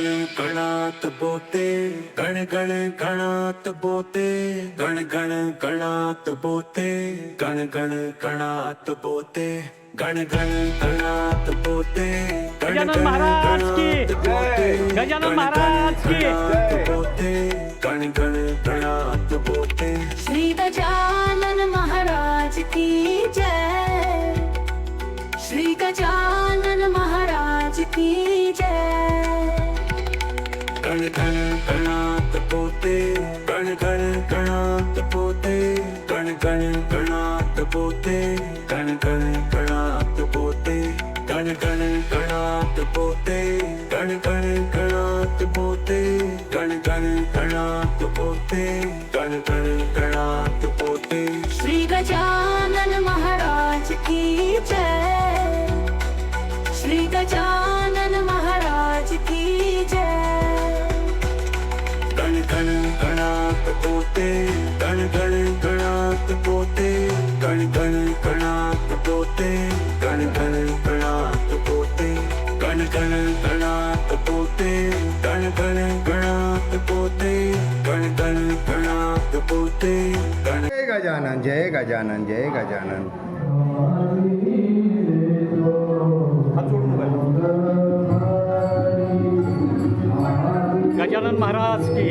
गणगण गणात बोते. गणगण गणात बोते. गण गणगण गणात बोते. गण गणगण गणात बोते. गण गणगण गणात बोते. गजानन महाराज की. गजानन महाराज की. बोते. गण गणगण गणात बोते. श्री गजानन महाराज की जय. श्री गजानन कण कणात पोते कण कण करना पोते कण कण कणात पोते कण कण कणात पोते कण कण करना पोते कण कण कणात पोते श्री गजानन महाराज की जय श्री गजानन महाराज की जय कण करने करना पोते पोते गण गण गणात पोते गण गण गणात पोते गण गण गणात पोते गण गण गणात पोते गण जय गजानन जय गजानन जय गजानन। गजानन महाराज की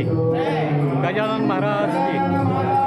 गजानन महाराज की।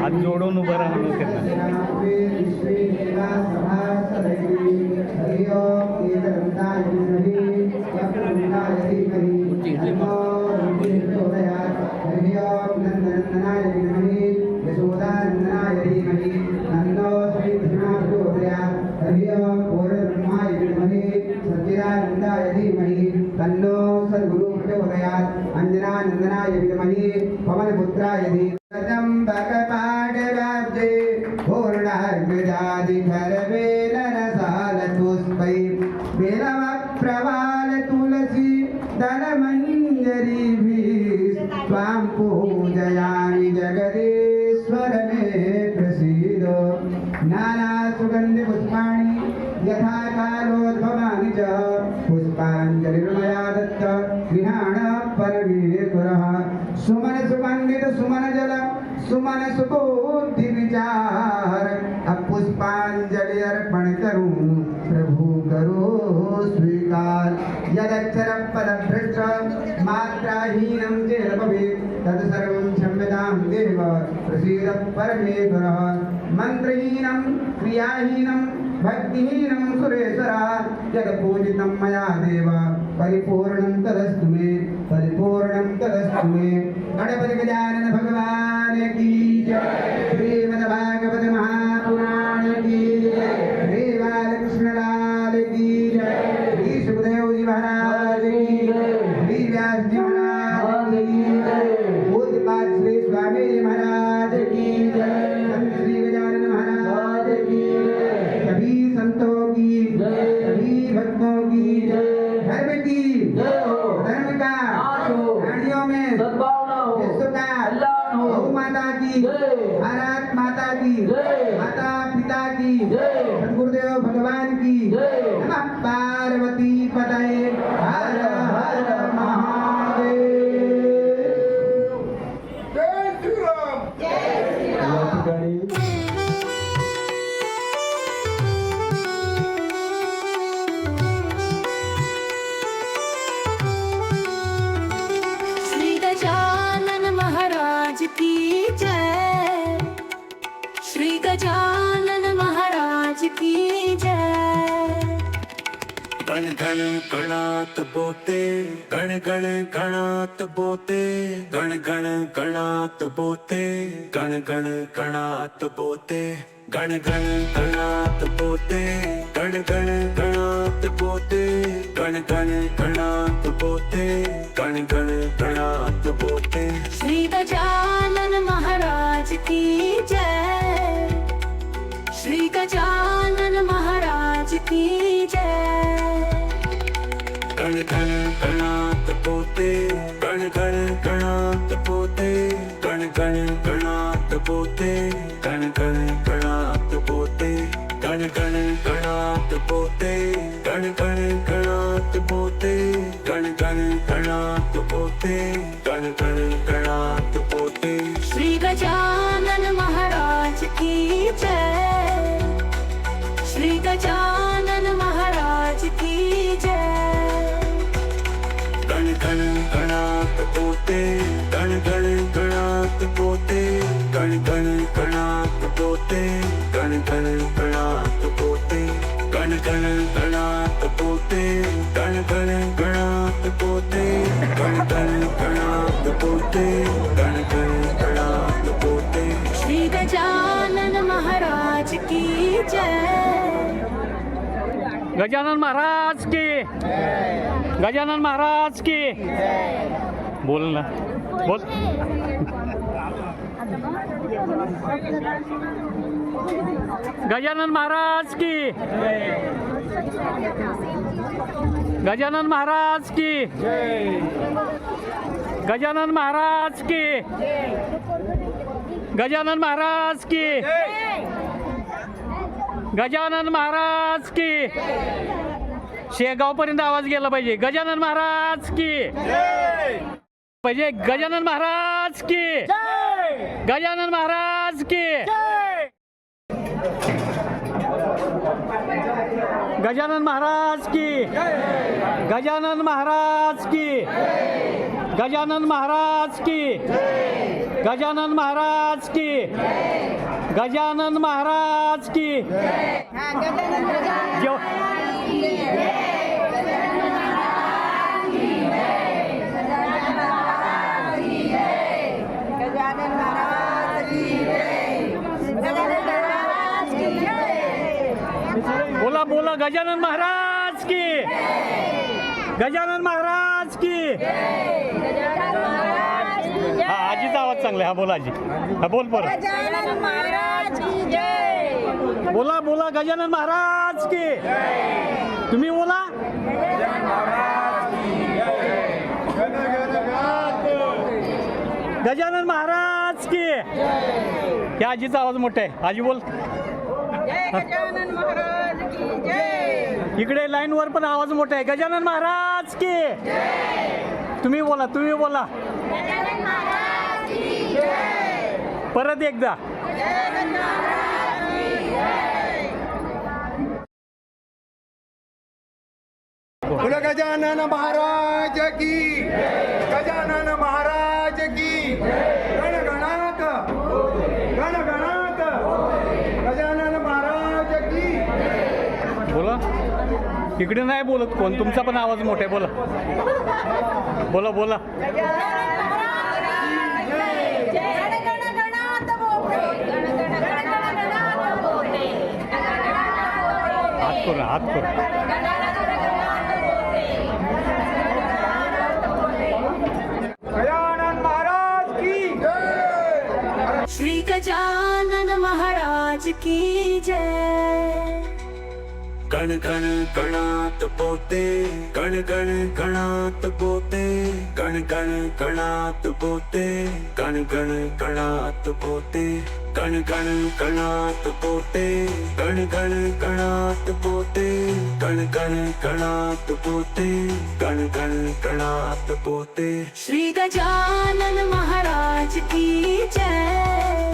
હાથ જોડો નું બરાબર કે ventana प्रसीद परमेश्वरः मन्त्रहीनं क्रियाहीनं भक्तिहीनं सुरेश्वर यत् पूजितं मया देव परिपूर्णं तदस्तु मे परिपूर्णं तदस्तु मे गणपति गजानन भगवान की जय માતાજી ભારત માતાજી. જય गण गणात बोते गण गण गणात बोते गण गण गणात बोते गण गण गणात बोते गण गण गणात बोते गण गण गणात बोते गण गण गणात बोते गण गण गणात बोते। श्री गजानन महाराज की जय। श्री गजानन महाराज की जय। कण कणात पोते कण कण कणात पोते कण कण कणात पोते कण कण कणात कण कण कणात पोते कण कण कणात पोते कण कण कणात पोते कण कण कणात पोते श्री गजा गण गण गणात बोते गण गण गणात बोते गण गण गणात बोते गण गण गणात बोते श्री गजानन महाराज की जय। गजानन महाराज की। गजानन महाराज की। बोल ना। बोल। गजानन महाराज की। गजानन महाराज की। गजानन महाराज की। गजानन महाराज की। गजानन महाराज की। शेगाव पर्यंत आवाज गेला पाहिजे. गजानन महाराज की। पाहिजे. गजानन महाराज की। गजानन महाराज की। गजानन महाराज की। गजानन महाराज की। गजानन महाराज की। गजानन महाराज की। गजानन महाराज की। बोलो गजानन महाराज की. गजानन महाराज की. हा आजीचा आवाज चांगला आहे. हा बोला आजी. हा बोल बोल बोला बोला गजानन महाराज की. तुम्ही बोला. गजानन महाराज की. या आजीचा आवाज मोठा आहे. आजी बोल. गजानन महाराज. इकडे लाईन वर पण आवाज मोठा आहे. गजानन महाराज की तुम्ही बोला तुम्ही बोला. परत एकदा. बोला गजानन महाराज की गजानन महाराज की गण गणात गण गणात गजानन महाराज की बोला इकडे नाही बोलत कोण? तुमचा पण आवाज मोठा आहे बोला. बोला बोला. हात करू हात करू. गजानन महाराज की जय। श्री गजानन महाराज की जय। कण कण कणात पोते, कण कण कणात पोते, कण कण कणात पोते, कण कण कणात पोते, कण कण कणात पोते, कण कण कणात पोते, कण कण कणात पोते, कण कण कणात पोते। श्री गजानन महाराज की जय।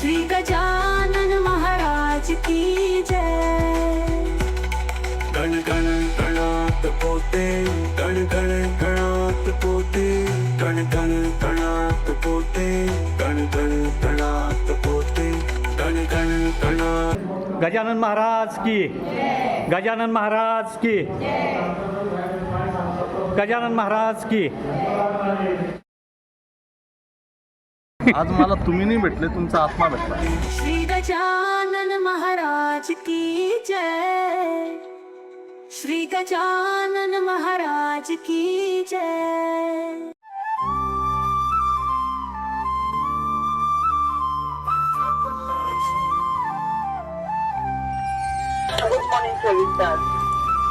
श्री गजानन महाराज की जय। पोते तण तण पोते तण तण पोते तण तण पोते तण तण गजानन महाराज की गजानन महाराज की गजानन महाराज की। आज मला तुम्ही नाही भेटले तुमचा आत्मा भेटला. श्री गजानन महाराज की जय। श्री गजानन महाराज की जय।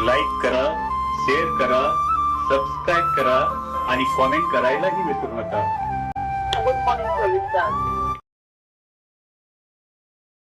लाईक करा शेअर करा सबस्क्राईब करा आणि कॉमेंट करायलाही विसरू नका.